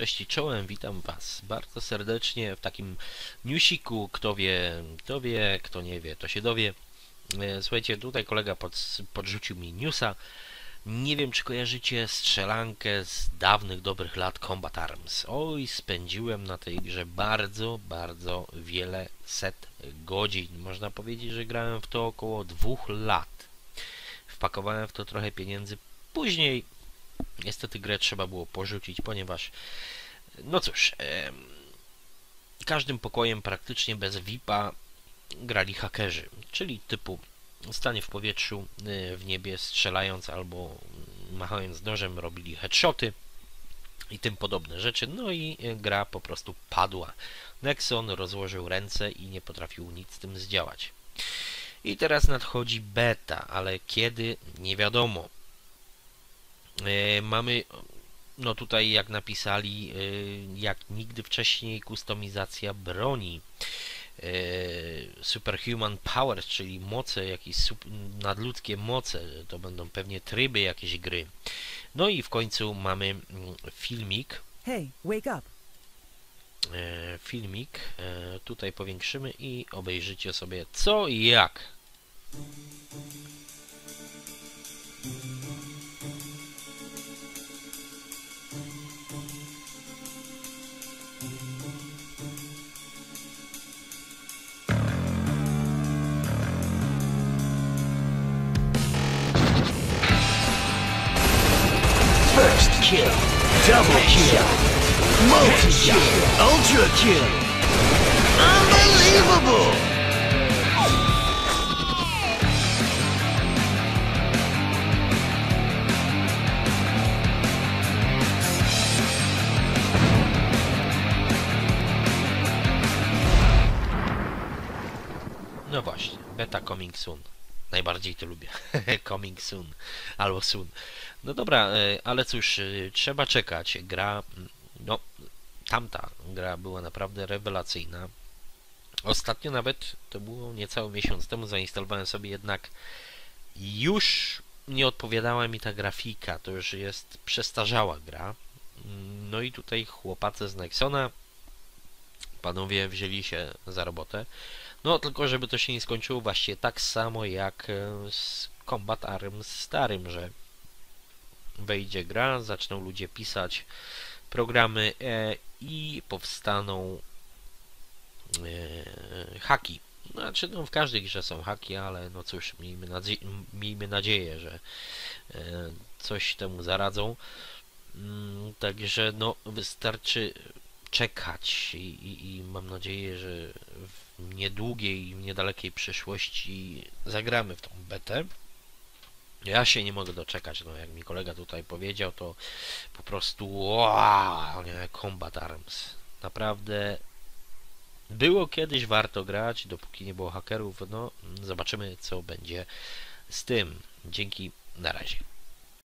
Cześć i czołem, witam Was bardzo serdecznie w takim newsiku. Kto wie, kto wie, kto nie wie, to się dowie. E, Słuchajcie, tutaj kolega pod, podrzucił mi newsa. Nie wiem, czy kojarzycie strzelankę z dawnych, dobrych lat Combat Arms. Oj, spędziłem na tej grze bardzo, bardzo wiele set godzin. Można powiedzieć, że grałem w to około dwóch lat. Wpakowałem w to trochę pieniędzy. Później Niestety grę trzeba było porzucić, ponieważ no cóż, każdym pokojem praktycznie bez VIP-a grali hakerzy, czyli typu stanie w powietrzu, e, w niebie strzelając albo machając nożem robili headshoty i tym podobne rzeczy. No i gra po prostu padła. Nexon rozłożył ręce i nie potrafił nic z tym zdziałać. I teraz nadchodzi beta, ale kiedy nie wiadomo. E, mamy, no tutaj jak napisali, e, jak nigdy wcześniej kustomizacja broni. E, superhuman Powers, czyli moce, jakieś nadludzkie moce, to będą pewnie tryby jakieś gry. No i w końcu mamy mm, filmik. Hey, wake up. Filmik tutaj powiększymy i obejrzycie sobie co i jak. Kill, double kill, multi kill, ultra kill. Unbelievable! No właśnie, beta coming soon. Najbardziej to lubię. coming soon. Albo soon. No dobra, e, ale cóż, e, trzeba czekać. Gra, no, tamta gra była naprawdę rewelacyjna. Ostatnio nawet, to było niecały miesiąc temu, zainstalowałem sobie jednak już nie odpowiadała mi ta grafika, to już jest przestarzała gra. No i tutaj chłopacy z Nexona, panowie wzięli się za robotę. No tylko, żeby to się nie skończyło właśnie tak samo jak e, z Combat Arms starym, że wejdzie gra, zaczną ludzie pisać programy e, i powstaną e, haki. Znaczy, no w każdej grze są haki, ale no cóż, miejmy, nadzie miejmy nadzieję, że e, coś temu zaradzą. Mm, także no wystarczy czekać i, i, i mam nadzieję, że w niedługiej i niedalekiej przyszłości zagramy w tą betę. Ja się nie mogę doczekać, no jak mi kolega tutaj powiedział, to po prostu wow, nie, Combat Arms. Naprawdę było kiedyś warto grać, dopóki nie było hakerów, no zobaczymy co będzie z tym. Dzięki, na razie.